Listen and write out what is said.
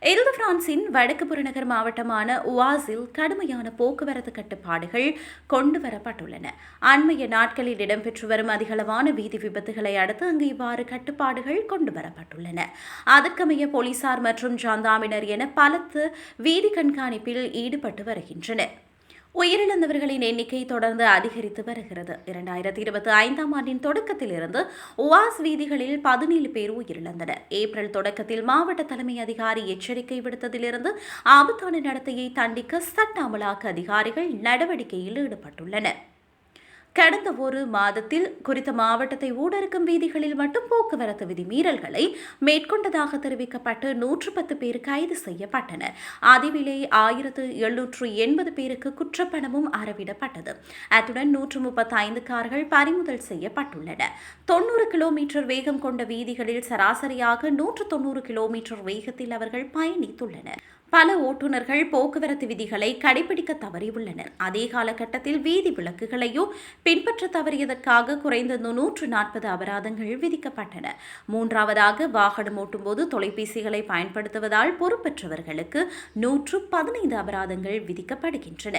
எல்து பிரான்சின் வடக்கு புறநகர் மாவட்டமான உவாஸில் கடுமையான போக்குவரத்து கட்டுப்பாடுகள் கொண்டு வரப்பட்டுள்ளன. அண்மைய நாட்களில் இடம்பெற்று வரும் அதிகளவான வீதி விபத்துகளை அடுத்து அங்கு இவ்வாறு கட்டுப்பாடுகள் கொண்டு வரப்பட்டுள்ளன. அதற்கமைய போலீசார் மற்றும் ஜாந்தாமினர் என பலத்து வீதி கண்காணிப்பில் ஈடுபட்டு வருகின்றனர். உயிரிழந்தவர்களின் எண்ணிக்கை தொடர்ந்து அதிகரித்து வருகிறது. இரண்டாயிரத்தி இருபத்தி ஐந்தாம் ஆண்டின் தொடக்கத்திலிருந்து உவாஸ் வீதிகளில் பதினேழு பேர் உயிரிழந்தனர். ஏப்ரல் தொடக்கத்தில் மாவட்ட தலைமை அதிகாரி எச்சரிக்கை விடுத்ததிலிருந்து ஆபத்தான நடத்தையை தண்டிக்க சட்ட அமலாக்க அதிகாரிகள் நடவடிக்கையில் ஈடுபட்டுள்ளனர். கடந்த ஒரு மாதத்தில் குறித்த மாவட்டத்தை ஊடறுக்கும் வீதிகளில் மட்டும் போக்குவரத்து விதிமீறல்களை மேற்கொண்டதாக தெரிவிக்கப்பட்டு நூற்று பத்து பேர் கைது செய்யப்பட்டனர். அதிவிலே ஆயிரத்து எழுநூற்று எண்பது பேருக்கு குற்றப்பணமும் அறவிடப்பட்டது. அத்துடன் நூற்று முப்பத்தி ஐந்து கார்கள் பறிமுதல் செய்யப்பட்டுள்ளன. தொண்ணூறு கிலோமீட்டர் வேகம் கொண்ட வீதிகளில் சராசரியாக நூற்று தொண்ணூறு கிலோமீட்டர் வேகத்தில் அவர்கள் பயணித்துள்ளனர். பல ஓட்டுநர்கள் போக்குவரத்து விதிகளை கடைபிடிக்க தவறியுள்ளனர். அதே காலகட்டத்தில் வீதி விளக்குகளையோ பின்பற்ற தவறியதற்காக குறைந்தது நூற்று நாற்பது அபராதங்கள் விதிக்கப்பட்டன. மூன்றாவதாக வாகனம் ஓட்டும்போது தொலைபேசிகளை பயன்படுத்துவதால் பொறுப்பற்றவர்களுக்கு நூற்று பதினைந்து அபராதங்கள் விதிக்கப்படுகின்றன.